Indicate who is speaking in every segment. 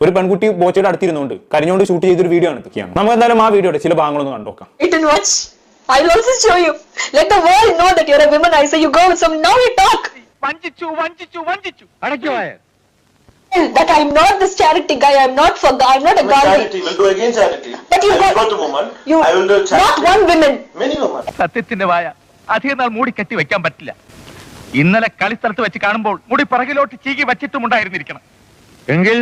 Speaker 1: ഒരു പെൺകുട്ടി ബോച്ചയുടെ അടുത്തിരുന്നുകൊണ്ട് കരഞ്ഞുകൊണ്ട് ഷൂട്ട് ചെയ്തൊരു വീഡിയോ ആണ് ഇതൊക്കെയാണ് നമുക്ക് എന്തായാലും ആ വീഡിയോയുടെ ചില ഭാഗങ്ങളൊന്ന് കണ്ടോക്കാം.
Speaker 2: I will also show you. Let the world know that you're a womanizer. You go with some now you talk.
Speaker 3: വഞ്ചിച്ചു വഞ്ചിച്ചു വഞ്ചിച്ചു അടയ്ക്കുവായ
Speaker 2: That I'm not this charity guy. I'm not for. I'm not a
Speaker 4: I'm charity. We'll do again charity.
Speaker 2: But you
Speaker 4: I will
Speaker 2: got-
Speaker 4: go to woman.
Speaker 2: You
Speaker 4: I will do charity.
Speaker 2: not one woman.
Speaker 4: Many women.
Speaker 3: സത്യത്തിന്റെ വായ അധികം നാൾ മൂടി കെട്ടി വെക്കാൻ പറ്റില്ല ഇന്നലെ കളിസ്ഥലത്ത് വെച്ച് കാണുമ്പോൾ മുടി പിറകിലോട്ട് ചീകി വച്ചിട്ടുമുണ്ടായിരുന്നിരിക്കണം എങ്കിൽ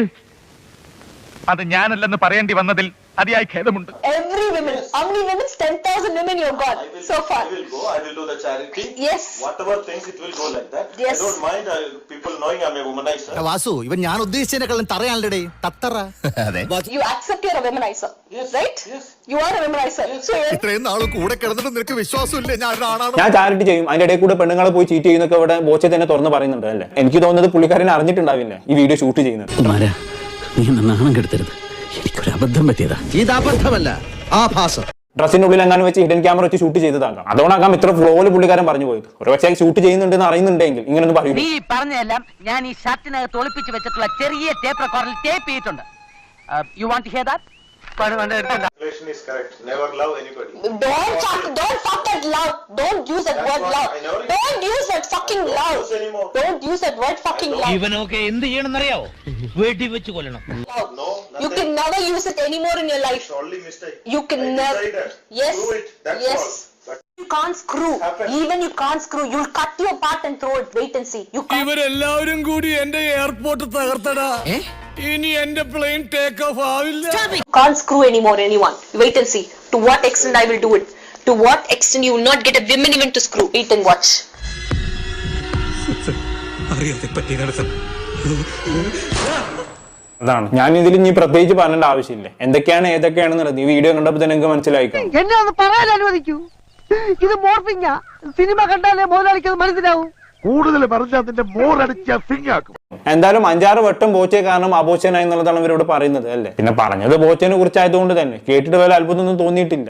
Speaker 3: അത് ഞാനല്ലെന്ന് പറയേണ്ടി വന്നതിൽ അതിയായി ഖേദമുണ്ട്
Speaker 2: Every woman. How many women? Ten thousand women you've got
Speaker 4: I will,
Speaker 2: so far.
Speaker 4: I will go. I will do the charity.
Speaker 2: Yes.
Speaker 4: Whatever things, it will go like that.
Speaker 2: Yes.
Speaker 4: I don't mind uh, people knowing I'm a womanizer.
Speaker 5: Vasu ഇവൻ ഞാൻ ഉദ്ദേശിച്ചതിനെക്കാളും തറയാണല്ലേ തത്തറ അതെ
Speaker 2: You accept you're a womanizer,
Speaker 4: Yes,
Speaker 2: right?
Speaker 4: yes.
Speaker 2: You are a womanizer. So you're
Speaker 5: ഇത്രയും നാൾ കൂടെ കിടന്നിട്ട് നിനക്ക് വിശ്വാസമില്ലേ ഞാൻ ഒരാണാണ്
Speaker 1: ഞാൻ ചാരിറ്റി ചെയ്യും അതിന്റെ ഇടയിൽ കൂടെ പെണ്ണുങ്ങളെ പോയി ചീറ്റ് ചെയ്യുന്നൊക്കെ ഇവിടെ ബോച്ചെ തന്നെ തുറന്ന് പറയുന്നുണ്ട് അല്ലേ എനിക്ക് തോന്നുന്നത് പുള്ളിക്കാരനെ അറിഞ്ഞിട്ടുണ്ടാവില്ല ഈ വീഡിയോ ഷൂട്ട് ചെയ്യുന്നത്
Speaker 6: നീ എന്നെ നാണം കെടുത്തരുത്. എനിക്കൊരു അബദ്ധം പറ്റിയതാ.
Speaker 5: ഇത് അബദ്ധമല്ല ആഭാസം.
Speaker 1: ഉള്ളിൽ എങ്ങാനും വെച്ച് ഹിഡൻ ക്യാമറ വെച്ച് ഷൂട്ട് ചെയ്തതാകാം. അതുകൊണ്ടാകാം ഇത്ര ഫ്ലോയിൽ പുള്ളിക്കാരൻ പറഞ്ഞു പോയത്. ഒരു പക്ഷേ ഷൂട്ട് ചെയ്യുന്നുണ്ടെന്ന് അറിയുന്നുണ്ടെങ്കിൽ ഇങ്ങനൊന്നും പറയൂ.
Speaker 7: നീ പറഞ്ഞതെല്ലാം ഞാൻ ഈ ഷർട്ടിനകത്ത് ഒളിപ്പിച്ച് വെച്ചിട്ടുള്ള ചെറിയ ടേപ്പ് റെക്കോർഡിൽ ടേപ്പ് ചെയ്തിട്ടുണ്ട്. You want hear that
Speaker 4: Relation is correct. Never love anybody.
Speaker 2: don't fuck, don't fuck that love. Don't use that
Speaker 4: That's
Speaker 2: word
Speaker 4: what
Speaker 2: love.
Speaker 4: I know.
Speaker 2: Don't use that fucking
Speaker 4: Don't
Speaker 2: love.
Speaker 4: use anymore.
Speaker 2: Don't use that word fucking love.
Speaker 6: even ഇവനൊക്കെ എന്ത് ചെയ്യണമെന്നറിയാവോ വെടിവെച്ച് കൊല്ലണം
Speaker 2: love.
Speaker 4: No,
Speaker 2: You
Speaker 4: nothing.
Speaker 2: can never use it anymore in your life.
Speaker 4: It's only mistake.
Speaker 2: You can
Speaker 4: I
Speaker 2: never.
Speaker 4: decided.
Speaker 2: Yes.
Speaker 4: Do it. That's
Speaker 2: yes.
Speaker 4: all. But
Speaker 2: You can't screw.
Speaker 4: Happen.
Speaker 2: Even you can't screw. You'll cut your part and throw it. Wait and see. You can't.
Speaker 5: ഇവരെല്ലാവരും കൂടി എന്റെ airport തകർത്തടാ ഇനി എന്റെ plain take off ആവില്ല
Speaker 2: can't screw anymore anyone. Wait and see. To what extent I will do it. To what extent you will not get a women even to screw. Wait and watch.
Speaker 1: അതാണ് ഞാൻ ഇതിൽ ഇനി പ്രത്യേകിച്ച് പറയേണ്ട ആവശ്യമില്ല എന്തൊക്കെയാണ് ഏതൊക്കെയാണെന്നുള്ളത് ഈ വീഡിയോ കണ്ടപ്പോൾ തന്നെ നിങ്ങൾക്ക് മനസ്സിലായിക്കോ
Speaker 7: എന്നെ ഒന്ന് പറയാൻ അനുവദിക്കൂ ഇത് മോർഫിങ്ങാ സിനിമ കണ്ടാലേ മുതലാളിക്ക് അത് മനസ്സിലാവും
Speaker 3: കൂടുതൽ പറഞ്ഞ അതിന്റെ മോറടിച്ച ഫിങ്ങാക്കും
Speaker 1: എന്തായാലും അഞ്ചാറ് വട്ടം ബോച്ചെ കാരണം അബോച്ചനായി എന്നുള്ളതാണ് ഇവരോട് പറയുന്നത് അല്ലേ? പിന്നെ പറഞ്ഞത് ബോച്ചനെ കുറിച്ചായതുകൊണ്ട് തന്നെ. കേട്ടിട്ട് വല്ല അത്ഭുതമൊന്നും തോന്നിയിട്ടില്ല.